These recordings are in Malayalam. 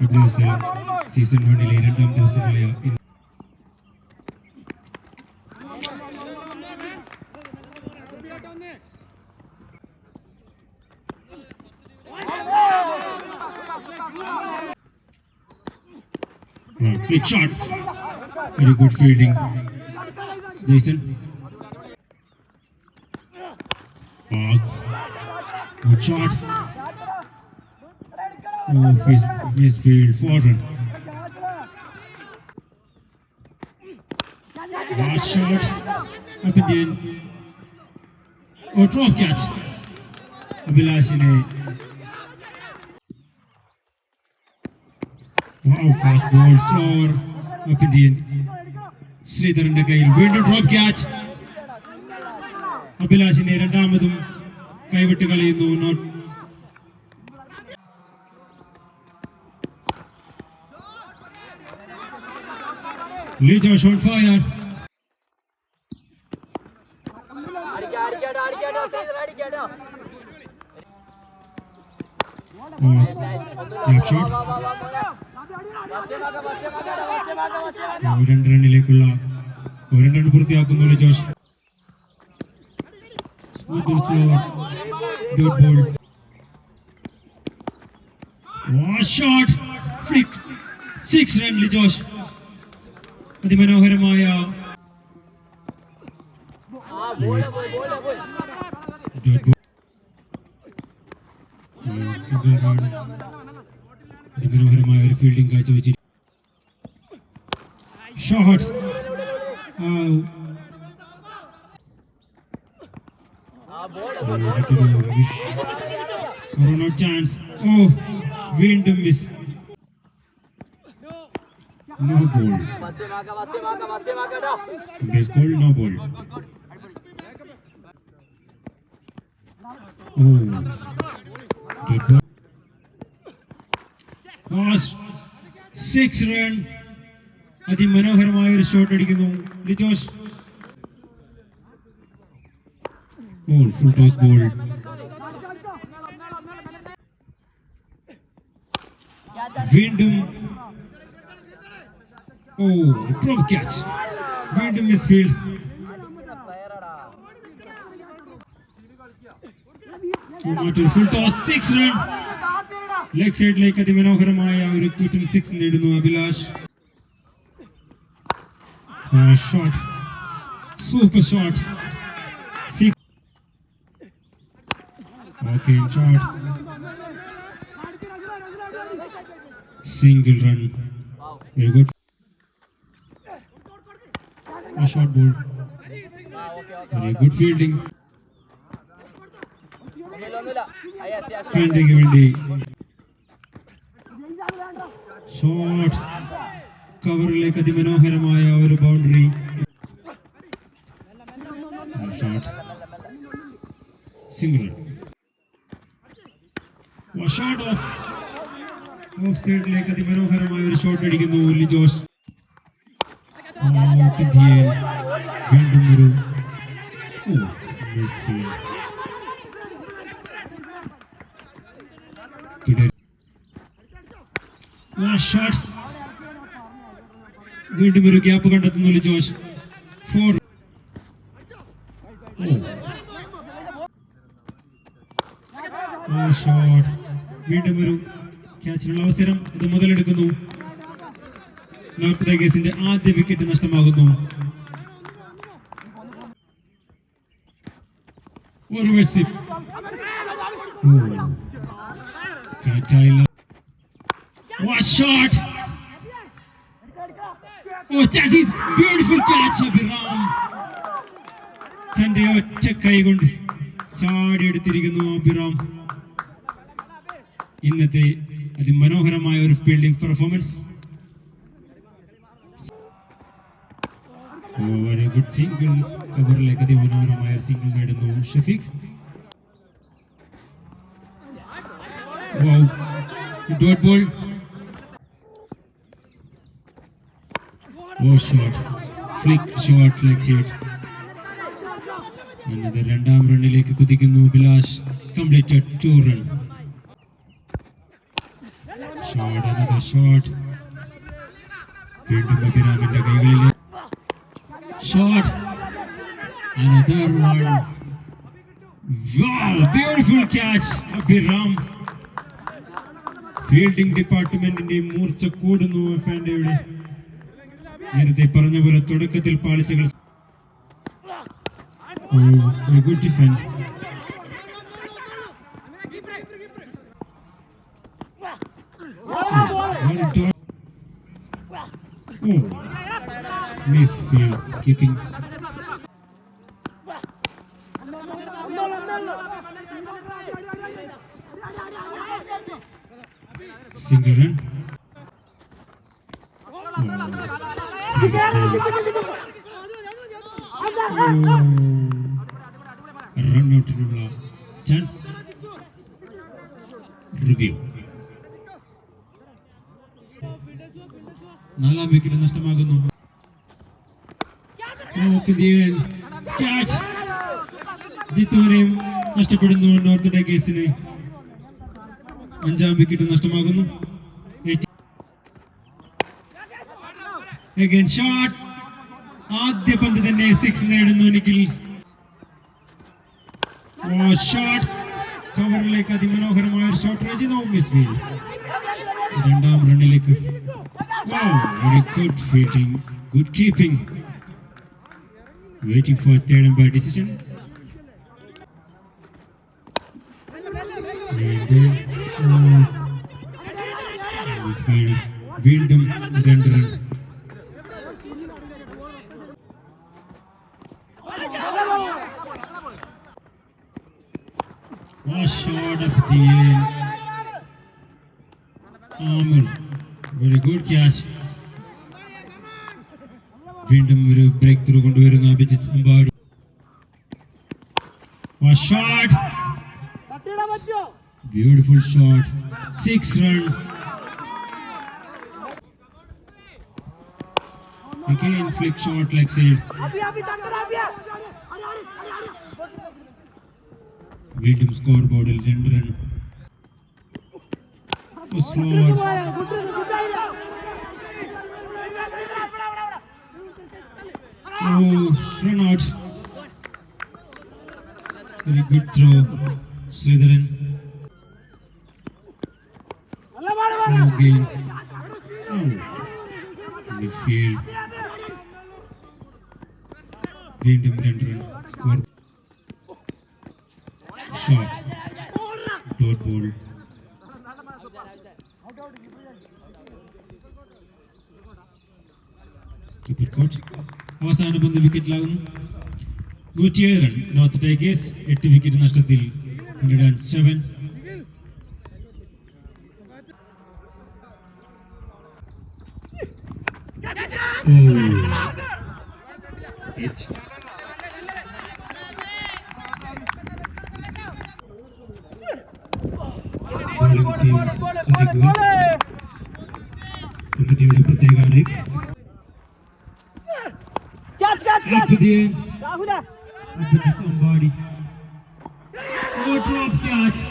ഡബ്ല്യുഎസ്എൽ സീസൺ വണ്ണിലെ രണ്ടാം ദിവസമായ ഇന്ന് Wow, quick shot. Very good fielding. Jason. Wow. Good shot. Oh, his midfield forward. Last shot. Up in. Oh, drop catch. അഭിലാഷിനെ Wow, fast ball, slower, up in the end. ശ്രീധരന്റെ കയ്യിൽ വീണ്ടും ഡ്രോപ്പ് ക്യാച്ച് അഭിലാഷിനെ രണ്ടാമതും കൈവിട്ട് കളയുന്നു നോട്ട് വസ്യമാക്കടാ വസ്യമാക്ക വസ്യമാക്ക രണ്ട് റണ്ണിലേക്കുള്ള ഒരു റൺ പൂർത്തിയാക്കുന്നു Josh. Dot ball shot flick six run Lijosh അതിമനോഹരമായ അതിമനോഹരമായ ഒരു ഫീൽഡിംഗ് കാഴ്ചവെച്ചിരിക്കുന്നു ഷോട്ട്. ചാൻസ് ഓ വീണ്ടും മിസ് നോ ബോൾ വസ്യമാക്ക വസ്യമാക്ക വസ്യമാക്കട്ടോ base ball no ball oh six run അതിമനോഹരമായ ഒരു ഷോട്ട് അടിക്കുന്നു. Lijosh oh full toss ball വീണ്ടും ഓ ക്യാച്ച് വീണ്ടും miss field full toss six run leg സൈഡിലേക്ക് അതിമനോഹരമായ ഒരു കൂറ്റൻ സിക്സ് നേടുന്നു Abhilash. Shot super shot six okay shot single run very good good fielding. Very good fielding ഒന്നുമില്ല ഒന്നുമില്ല അയ്യ അത്യാവശ്യം പാൻഡയ്ക്ക് വേണ്ടി ഷോട്ട് കവറിലേക്ക് അതിമനോഹരമായ ഒരു boundary shot single shot off off സൈഡിലേക്ക് അതിമനോഹരമായ ഒരു ഷോട്ട് അടിക്കുന്നു തിരിയെ വീണ്ടും ഒരു വീണ്ടും ഒരു ഗ്യാപ്പ് കണ്ടെത്തുന്നു ജോഷ്. ഫോർ ഷോട്ട് വീണ്ടും ഒരു ക്യാച്ചിനുള്ള അവസരം ഇത് മുതലെടുക്കുന്നു. നോർത്ത് ടൈഗേഴ്സിന്റെ ആദ്യ വിക്കറ്റ് നഷ്ടമാകുന്നു. ഒരു മെസ്സി shot! Oh. തന്റെ ഒറ്റ കൈ കൊണ്ട് ചാടിയെടുത്തിരിക്കുന്നു അബിറാം ഇന്നത്തെ അതിമനോഹരമായ ഒരു fielding performance very good single കവറിലേക്ക് അതിമനോഹരമായ സിംഗിൾ നേടുന്നു Shafeeq. Dot ball. Oh, shot. Flick shot leg side. Another രണ്ടാം റണ്ണിലേക്ക് കുതിക്കുന്നു Bilash completed two run shot another shot വീണ്ടും അഭിരാമിന്റെ കൈകളിൽ shot another one. Wow beautiful catch Abhiram. Fielding ഡിപ്പാർട്ട്മെന്റിന്റെ മൂർച്ച കൂടുന്നു ഫാൻഡയുടെ നേരത്തെ പറഞ്ഞ പോലെ തുടക്കത്തിൽ പാളിച്ചകൾ. Good defend miss field keeping single run run ഔട്ടിനുള്ള chance review നാലാം വിക്കറ്റ് നഷ്ടമാകുന്നു ക്യാച്ച് ജിത്തുവിനെയും നഷ്ടപ്പെടുന്നു നോർത്ത് ഡേക്കേഴ്സിന് അഞ്ചാം വിക്കറ്റ് നഷ്ടമാകുന്നു. Shot. ആദ്യ പന്ത് തന്നെ സിക്സ് നേടുന്നു നിഖിൽ ഷോട്ട് കവറിലേക്ക് അതിമനോഹരമായ ഒരു ഷോട്ട് രചിതോ മിസ് ഫീൽഡ് രണ്ടാം റണ്ണിലേക്ക് very good fielding good keeping waiting for third umpire decision വീണ്ടും രണ്ട് run shot up the end. Amir. Very. വീണ്ടും ഒരു ബ്രേക്ക് ത്രൂ കൊണ്ടുവരുന്ന Abhijith Ambadi shot Beautiful shot. Six run. Again, flick shot like said. William scoreboard will run run. Oh, slower. Oh, run out. Very good throw, Sridharan. Again. Oh. Midfield. വീണ്ടും രണ്ട് run score shot dot ball അവസാന പന്ത് വിക്കറ്റിലാകുന്നു നൂറ്റിയേഴ് റൺ നോർത്ത് ടൈഗേഴ്സ് എട്ട് വിക്കറ്റ് നഷ്ടത്തിൽ. Hundred and seven bowling team ശ്രദ്ധിക്കുക കമ്മിറ്റിയുടെ പ്രത്യേക അറിയിപ്പ് ആതിഥേയൻ അഭിജിത്ത് അമ്പാടി ഡ്രോപ്പ് ക്യാച്ച്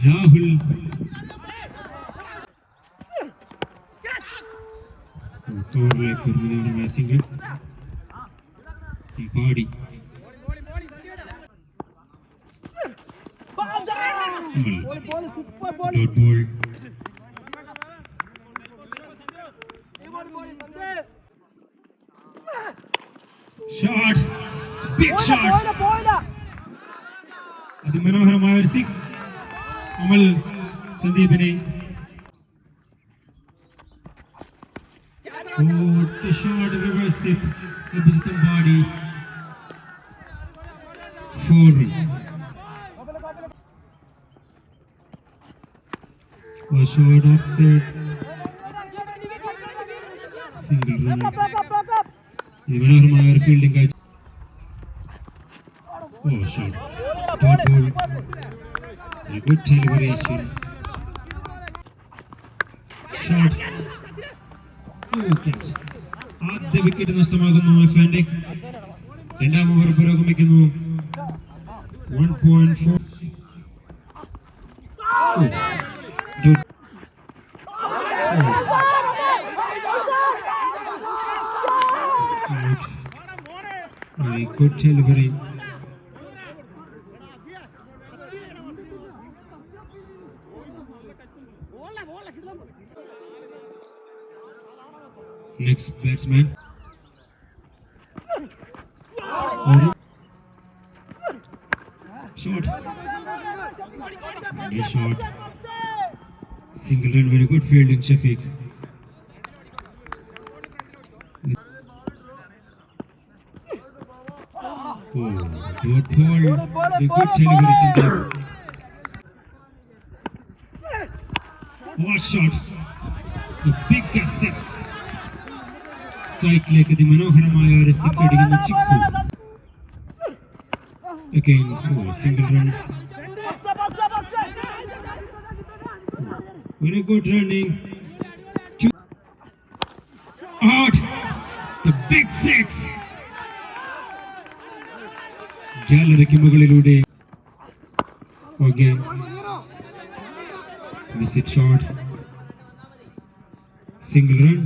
രാഹുൽ കവറിലേക്ക് ഒരു മനോഹരമായ single Ambadi dot ball shot big shot അതിമനോഹരമായ ഒരു സിക്സ് അമൽ സന്ദീപിനെ. Shot reverse അഭിജിത്തും Ambadi four A shot offside, single run. ഇത് മനോഹരമായ ഒരു ഫീൽഡിംഗ് കാഴ്ച ഓ shot dot ball good delivery Catch. ആദ്യ വിക്കറ്റ് നഷ്ടമാകുന്നു എഫാൻഡെ രണ്ടാം ഓവർ പുരോഗമിക്കുന്നു one point four Very good delivery. Next batsman. Shot. Nice shot. Single run, very good fielding, Shafiq. Oh, good ball. Very good delivery, Sandeep. What shot? The biggest six. സ്ട്രൈക്കിലേക്ക് അതിമനോഹരമായ ഒരു സിക്സ് അടിക്കുന്ന chikoo Again, oh, single run. Very good running. ഗാലറിക്ക് മുകളിലൂടെ okay miss it shot single run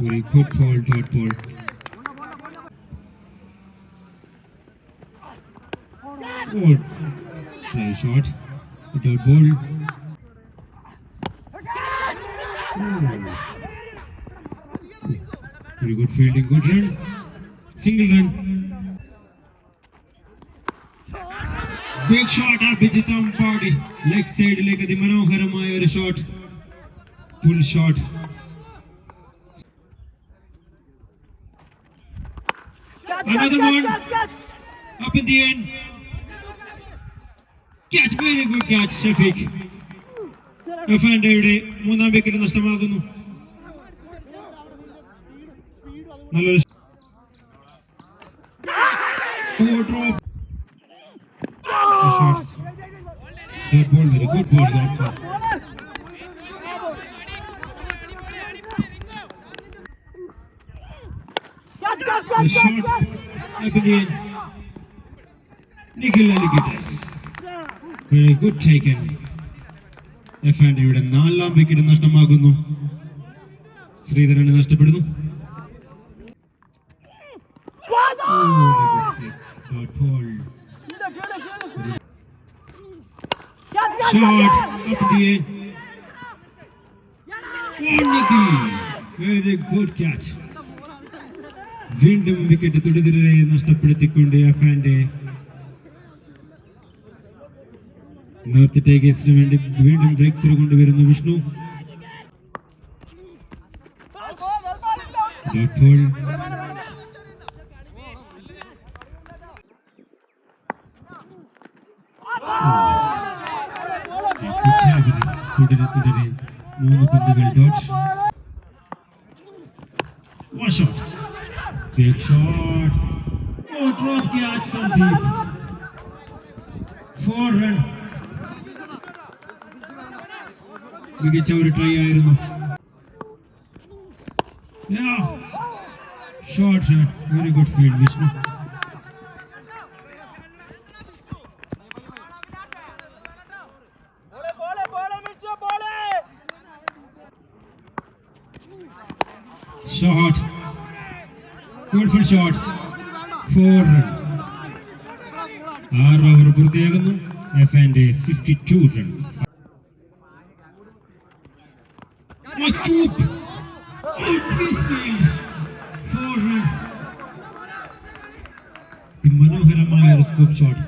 very good ball dot ball Good. Play shot. Dot ball. Very good fielding, good run. Single run. Big shot Abhijith Ambadi leg സൈഡിലേക്ക് അതിമനോഹരമായ ഒരു shot full shot Another one. Up in the end. Catch, very good catch, Shafiq. എഫാൻഡയുടെ മൂന്നാം വിക്കറ്റ് നഷ്ടമാകുന്നു നല്ലൊരു shot dot ball very good ball dot The shot again. Nikhil Alligators. Very good taken. എഫാൻഡിയുടെ നാലാം വിക്കറ്റ് നഷ്ടമാകുന്നു ശ്രീധരനെ നഷ്ടപ്പെടുന്നു Ball. Shot up the end. Oh, Nikhil. Very good catch. വീണ്ടും വിക്കറ്റ് തുടരെ നഷ്ടപ്പെടുത്തിക്കൊണ്ട് എഫാൻഡെ നോർത്ത് ടൈഗേഴ്സിന് വേണ്ടി വീണ്ടും ബ്രേക്ക് ത്രൂ കൊണ്ടുവരുന്നു വിഷ്ണു ഡോട്ട് തുടരെ തുടരെ മൂന്ന് പന്തുകൾ dot One shot. Big shot. Oh, drop catch, Sandeep. Four run. മികച്ച ഒരു ട്രൈ ആയിരുന്നു short very good field Vishnu shot beautiful shot four run ആറ് ഓവർ പൂർത്തിയാകുന്നു. F and fifty two run മനോഹരമായ ഒരു സ്കൂപ്പ് ഷോട്ട്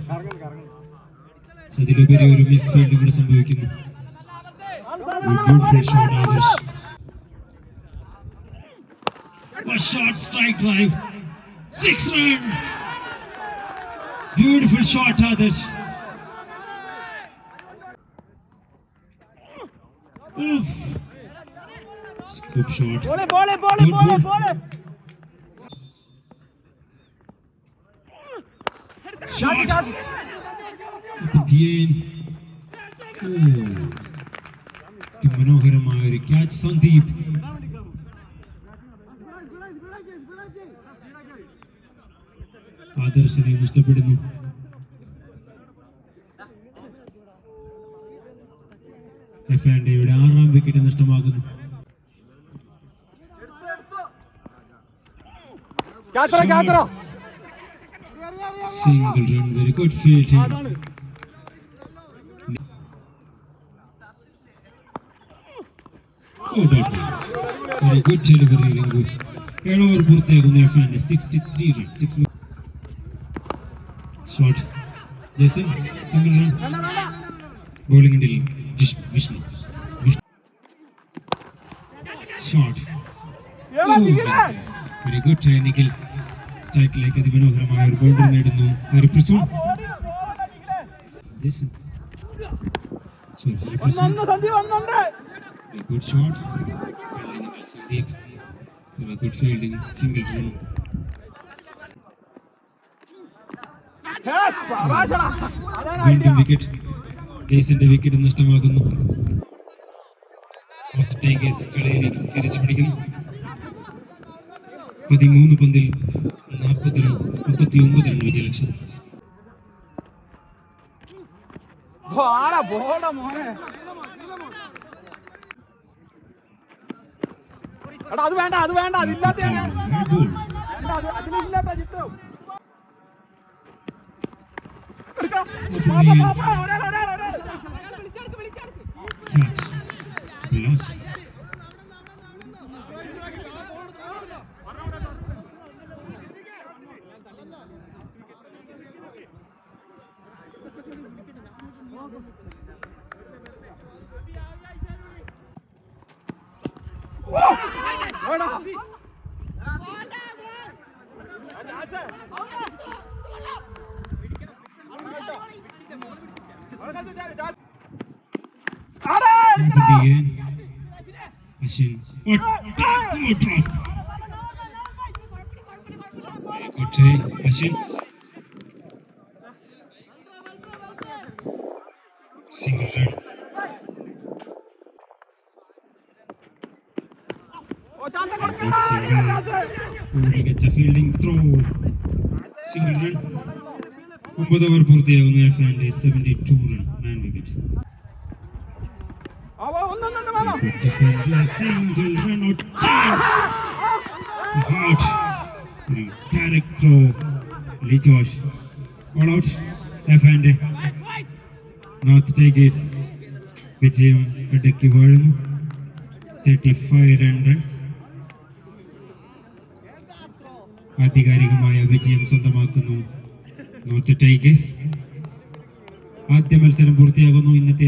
അതിലുപരി ഒരു മിസ് ഫീൽഡ് കൂടെ സംഭവിക്കുന്നു. Shot strike drive. Six man. Beautiful shot, Adesh. Oof. Scoop shot. Bole, bole, bole, good bole, bole. Shot. Again. Oh. The Manoharam Ayuri catch Sandeep. നഷ്ടപ്പെടുന്നു ഇഷ്ടപ്പെടുന്നു. ആറാം wicket നഷ്ടമാകുന്നു. Single run very good fielding delivery, Ringu. ഏഴ് പൂർത്തിയാകുന്നു sixty three run six shot Jason single run bowling Vishnu. Vishnu. Shot very good Nikhil സ്ട്രൈക്കിലേക്ക് അതിമനോഹരമായ ഒരു ബൗണ്ടറി നേടുന്നു Hariprasoon. Good shot Sandeep good fielding single shot. വീണ്ടും വിക്കറ്റ് ജെയ്സന്റെ വിക്കറ്റ് നഷ്ടമാകുന്നു. ടൈഗേഴ്സ് കളിയിലേക്ക് തിരിച്ചു പിടിക്കുന്നു. പതിമൂന്ന് പന്തിൽ നാൽപ്പത് റൺ മുപ്പത്തി ഒമ്പത് റൺ വിജയലക്ഷ്യം അത് വേണ്ട അത് വേണ്ട അതില്ലാത്ത അതിലില്ലാത്ത എടുക്കാം. പാപ്പ, പാപ്പ, ഒരാൾ, ഒരാൾ, ഒരാൾ. ക്യാച്ച് ലോസ് വേണ്ട. ആടാ, എടുക്കടാ. Ashwin Oh, drop. Very good try. Ashwin. Single run. Oh, chance Good കൊടുക്കണ്ട. single. Oh, ഒമ്പത് ഓവർ പൂർത്തിയാകുന്നു F and seventy two run nine wicket North Tigers വിജയം ഇടയ്ക്ക് വാഴുന്നു തേർട്ടി ഫൈവ് റൺ റൺസ് ആധികാരികമായ വിജയം സ്വന്തമാക്കുന്നു. നോർത്ത് ടൈഗേഴ്സ് ആദ്യ മത്സരം പൂർത്തിയാകുന്നു. ഇന്നത്തെ